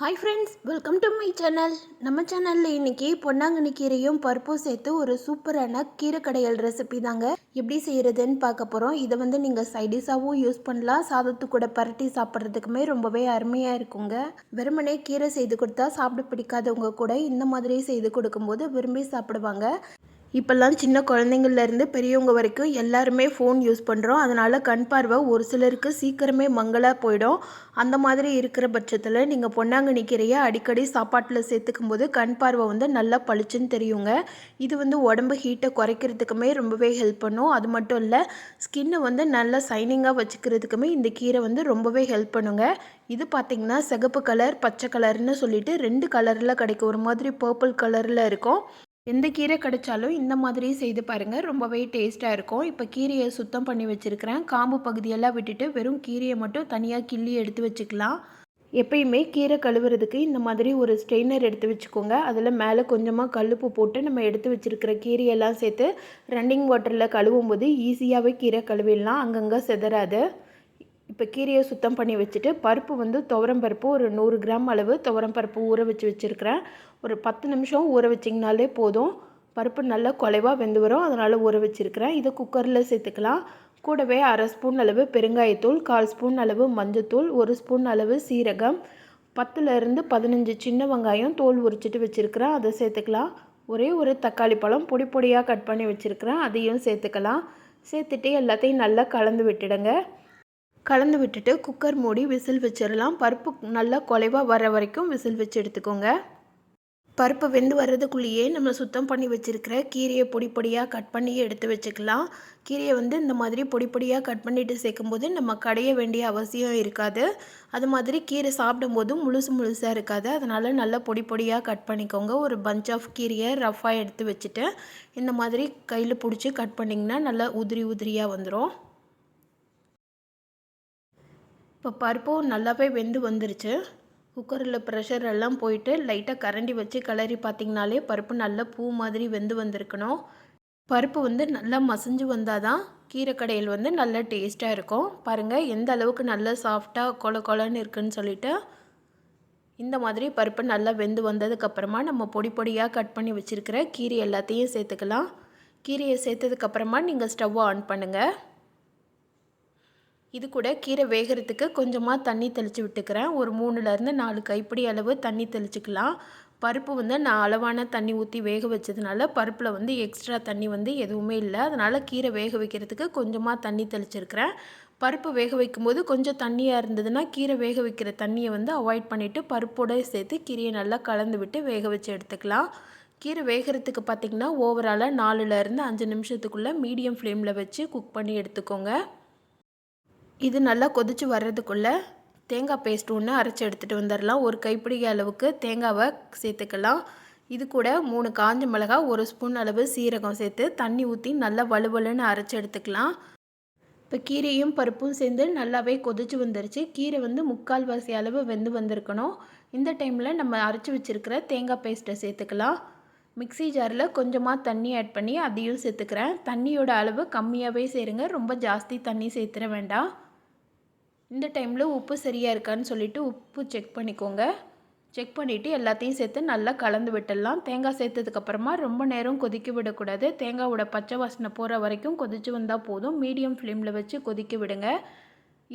Hi friends welcome to my channel நம்ம சேனலில் இன்றைக்கி பொன்னாங்கண்ணி கீரையும் பருப்பும் சேர்த்து ஒரு சூப்பரான கீரை கடையல் ரெசிபி தாங்க. எப்படி செய்கிறதுன்னு பார்க்க போகிறோம் இதை வந்து நீங்கள் சைடிஷாகவும் யூஸ் பண்ணலாம். சாதத்து கூட பரட்டி சாப்பிட்றதுக்குமே ரொம்பவே அருமையாக இருக்குங்க. வெறுமனே கீரை செய்து கொடுத்தா சாப்பிட பிடிக்காதவங்க கூட இந்த மாதிரி செய்து கொடுக்கும்போது விரும்பி சாப்பிடுவாங்க. இப்போல்லாம் சின்ன குழந்தைங்கள்லேருந்து பெரியவங்க வரைக்கும் எல்லாருமே ஃபோன் யூஸ் பண்ணுறோம் அதனால் கண் பார்வை ஒரு சிலருக்கு சீக்கிரமே மங்கலாக போயிடும். அந்த மாதிரி இருக்கிற பட்சத்தில் நீங்கள் பொன்னாங்கண்ணி கீரையை அடிக்கடி சாப்பாட்டில் சேர்த்துக்கும் போது கண் பார்வை வந்து நல்லா பளிச்சுன்னு தெரியுங்க. இது வந்து உடம்பு ஹீட்டை குறைக்கிறதுக்குமே ரொம்பவே ஹெல்ப் பண்ணும். அது மட்டும் இல்லை ஸ்கின்னை வந்து நல்லா சைனிங்காக வச்சுக்கிறதுக்குமே இந்த கீரை வந்து ரொம்பவே ஹெல்ப் பண்ணுங்க. இது பார்த்திங்கன்னா சிகப்பு கலர் பச்சை கலர்னு சொல்லிட்டு ரெண்டு கலரில் கிடைக்கும். ஒரு மாதிரி பர்பிள் கலரில் இருக்கும். எந்த கீரை கிடைச்சாலும் இந்த மாதிரி செய்து பாருங்கள் ரொம்பவே டேஸ்ட்டாக இருக்கும். இப்போ கீரையை சுத்தம் பண்ணி வச்சுருக்கிறேன். காம்பு பகுதியெல்லாம் விட்டுட்டு வெறும் கீரையை மட்டும் தனியாக கிள்ளி எடுத்து வச்சுக்கலாம். எப்பயுமே கீரை கழுவுறதுக்கு இந்த மாதிரி ஒரு ஸ்ட்ரெயினர் எடுத்து வச்சுக்கோங்க. அதில் மேலே கொஞ்சமாக கல்லுப்பு போட்டு நம்ம எடுத்து வச்சுருக்கிற கீரையெல்லாம் சேர்த்து ரன்னிங் வாட்டரில் கழுவும் போது ஈஸியாகவே கீரை கழுவிடலாம். அங்கங்கே செதறாது. இப்போ கீரையை சுத்தம் பண்ணி வச்சுட்டு பருப்பு வந்து துவரம் பருப்பு ஒரு நூறு கிராம் அளவு துவரம் பருப்பு ஊற வச்சு வச்சுருக்கிறேன். ஒரு பத்து நிமிஷம் ஊற வச்சிங்கனாலே போதும். பருப்பு நல்லா குலைவாக வெந்து வரும். அதனால் ஊற வச்சுருக்கிறேன். இதை குக்கரில் சேர்த்துக்கலாம். கூடவே அரை ஸ்பூன் அளவு பெருங்காயத்தூள் கால் ஸ்பூன் அளவு மஞ்சத்தூள் ஒரு ஸ்பூன் அளவு சீரகம் பத்துலேருந்து பதினஞ்சு சின்ன வெங்காயம் தோல் உரிச்சிட்டு வச்சுருக்கிறேன். அதை சேர்த்துக்கலாம். ஒரே ஒரு தக்காளி பழம் பொடி பொடியாக கட் பண்ணி வச்சுருக்கிறேன். அதையும் சேர்த்துக்கலாம். சேர்த்துட்டு எல்லாத்தையும் நல்லா கலந்து விட்டுடுங்க. கலந்து விட்டுட்டு குக்கர் மூடி விசில் வச்சிடலாம் பருப்பு நல்லா குலைவாக வர வரைக்கும் விசில் வச்சு எடுத்துக்கோங்க. பருப்பு வெந்து வர்றதுக்குள்ளேயே நம்ம சுத்தம் பண்ணி வச்சுருக்கிற கீரையை பொடி பொடியாக கட் பண்ணி எடுத்து வச்சுக்கலாம். கீரையை வந்து இந்த மாதிரி பொடி பொடியாக கட் பண்ணிவிட்டு சேர்க்கும்போது நம்ம கடைய வேண்டிய அவசியம் இருக்காது. அது மாதிரி கீரை சாப்பிடும்போதும் முழுசு முழுசாக இருக்காது. அதனால் நல்லா பொடி பொடியாக கட் பண்ணிக்கோங்க. ஒரு பஞ்ச் ஆஃப் கீரையை ரஃப்பாக எடுத்து வச்சுட்டு இந்த மாதிரி கையில் பிடிச்சி கட் பண்ணிங்கன்னா நல்லா உதிரி உதிரியாக வந்துடும் இப்போ பருப்பும் நல்லாவே வெந்து வந்துருச்சு. குக்கரில் ப்ரெஷர் எல்லாம் போயிட்டு லைட்டாக கரண்டி வச்சு கிளறி பார்த்திங்கனாலே பருப்பு நல்லா பூ மாதிரி வெந்து வந்திருக்கணும். பருப்பு வந்து நல்லா மசிஞ்சு வந்தால் தான் கீரை கடையில் வந்து நல்லா டேஸ்ட்டாக இருக்கும். பாருங்கள் எந்த அளவுக்கு நல்லா சாஃப்டாக கொல கொலன்னு இருக்குன்னு சொல்லிட்டு இந்த மாதிரி பருப்பு நல்லா வெந்து வந்ததுக்கப்புறமா நம்ம பொடி பொடியாக கட் பண்ணி வச்சுருக்கிற கீரை எல்லாத்தையும் சேர்த்துக்கலாம். கீரையை சேர்த்ததுக்கப்புறமா நீங்கள் ஸ்டவ்வை ஆன் பண்ணுங்கள் இது கூட கீரை வேகிறதுக்கு கொஞ்சமாக தண்ணி தெளித்து விட்டுக்கிறேன். ஒரு மூணுலேருந்து நாலு கைப்பிடி அளவு தண்ணி தெளிச்சுக்கலாம். பருப்பு வந்து நான் அளவான தண்ணி ஊற்றி வேக வச்சதுனால பருப்பில் வந்து எக்ஸ்ட்ரா தண்ணி வந்து எதுவுமே இல்லை. அதனால் கீரை வேக வைக்கிறதுக்கு கொஞ்சமாக தண்ணி தெளிச்சிருக்கிறேன். பருப்பு வேக வைக்கும்போது கொஞ்சம் தண்ணியாக இருந்ததுன்னா கீரை வேக வைக்கிற தண்ணியை வந்து அவாய்ட் பண்ணிவிட்டு பருப்போடு சேர்த்து கீரையை நல்லா கலந்து விட்டு வேக வச்சு எடுத்துக்கலாம். கீரை வேகிறதுக்கு பார்த்திங்கன்னா ஓவராலாக நாலுலேருந்து அஞ்சு நிமிஷத்துக்குள்ளே மீடியம் ஃப்ளேமில் வச்சு குக் பண்ணி எடுத்துக்கோங்க. இது நல்லா கொதித்து வர்றதுக்குள்ளே தேங்காய் பேஸ்ட் ஒன்று அரைச்சி எடுத்துகிட்டு வந்துடலாம் ஒரு கைப்பிடி அளவுக்கு தேங்காவை சேர்த்துக்கலாம். இது கூட மூணு காஞ்ச மிளகா ஒரு ஸ்பூன் அளவு சீரகம் சேர்த்து தண்ணி ஊற்றி நல்லா வலுவலுன்னு அரைச்சி எடுத்துக்கலாம். இப்போ கீரையும் பருப்பும் சேர்ந்து நல்லாவே கொதிச்சு வந்துருச்சு. கீரை வந்து முக்கால் வாசி அளவு வெந்து வந்திருக்கணும். இந்த டைமில் நம்ம அரைச்சி வச்சுருக்கிற தேங்காய் பேஸ்ட்டை சேர்த்துக்கலாம். மிக்சி ஜாரில் கொஞ்சமாக தண்ணி ஆட் பண்ணி அதையும் சேர்த்துக்கிறேன். தண்ணியோட அளவு கம்மியாகவே சேருங்க. ரொம்ப ஜாஸ்தி தண்ணி சேர்த்துட வேண்டாம். இந்த டைமில் உப்பு சரியாக இருக்கான்னு சொல்லிவிட்டு உப்பு செக் பண்ணிக்கோங்க. செக் பண்ணிவிட்டு எல்லாத்தையும் சேர்த்து நல்லா கலந்து விட்டுடலாம். தேங்காய் சேர்த்ததுக்கப்புறமா ரொம்ப நேரம் கொதிக்க விடக்கூடாது. தேங்காயோட பச்சை வாசனை போகிற வரைக்கும் கொதித்து வந்தால் போதும். மீடியம் ஃப்ளேமில் வச்சு கொதிக்க விடுங்க.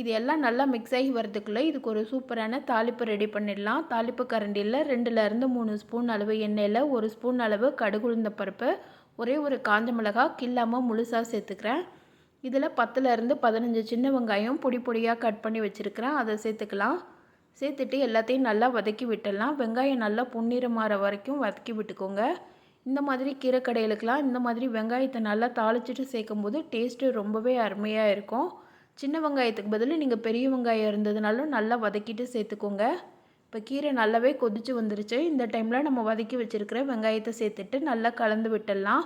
இது எல்லாம் நல்லா மிக்ஸ் ஆகி வரதுக்குள்ளே இதுக்கு ஒரு சூப்பரான தாளிப்பு ரெடி பண்ணிடலாம். தாளிப்பு கரண்டியில் ரெண்டுலேருந்து மூணு ஸ்பூன் அளவு எண்ணெயில் ஒரு ஸ்பூன் அளவு கடுகுழுந்த பருப்பு ஒரே ஒரு காஞ்ச மிளகா கில்லாமல் முழுசாக சேர்த்துக்கிறேன். இதில் பத்துலேருந்து பதினஞ்சு சின்ன வெங்காயம் பொடி பொடியாக கட் பண்ணி வச்சுருக்கிறேன். அதை சேர்த்துக்கலாம். சேர்த்துட்டு எல்லாத்தையும் நல்லா வதக்கி விட்டுடலாம். வெங்காயம் நல்லா பொன்னிறமாற வரைக்கும் வதக்கி விட்டுக்கோங்க. இந்த மாதிரி கீரை கடைகளுக்கெலாம் இந்த மாதிரி வெங்காயத்தை நல்லா தாளிச்சிட்டு சேர்க்கும் போது டேஸ்ட்டு ரொம்பவே அருமையாக இருக்கும். சின்ன வெங்காயத்துக்கு பதில் நீங்கள் பெரிய வெங்காயம் இருந்ததுனாலும் நல்லா வதக்கிட்டு சேர்த்துக்கோங்க. இப்போ கீரை நல்லாவே கொதித்து வந்துருச்சு. இந்த டைமில் நம்ம வதக்கி வச்சுருக்கிற வெங்காயத்தை சேர்த்துட்டு நல்லா கலந்து விட்டுடலாம்.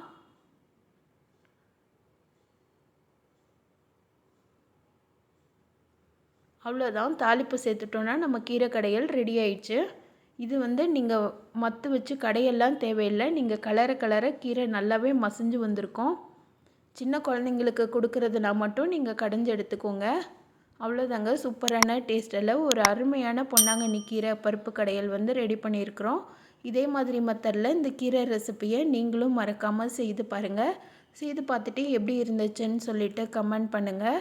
அவ்வளோதான் தாளிப்பு சேர்த்துட்டோன்னா நம்ம கீரை கடையல் ரெடி ஆயிடுச்சு. இது வந்து நீங்கள் மத்து வச்சு கடையெல்லாம் தேவையில்லை. நீங்கள் கலர கலர கீரை நல்லாவே மசிஞ்சு வந்திருக்கும். சின்ன குழந்தைங்களுக்கு கொடுக்கறதுனா மட்டும் நீங்கள் கடைஞ்சி எடுத்துக்கோங்க. அவ்வளோதாங்க சூப்பரான டேஸ்டில் ஒரு அருமையான பொன்னாங்கண்ணி கீரை பருப்பு கடையல் வந்து ரெடி பண்ணியிருக்கிறோம். இதே மாதிரி மெத்தடில் இந்த கீரை ரெசிப்பியை நீங்களும் மறக்காமல் செய்து பாருங்கள் செய்து பார்த்துட்டு எப்படி இருந்துச்சுன்னு சொல்லிவிட்டு கமெண்ட் பண்ணுங்கள்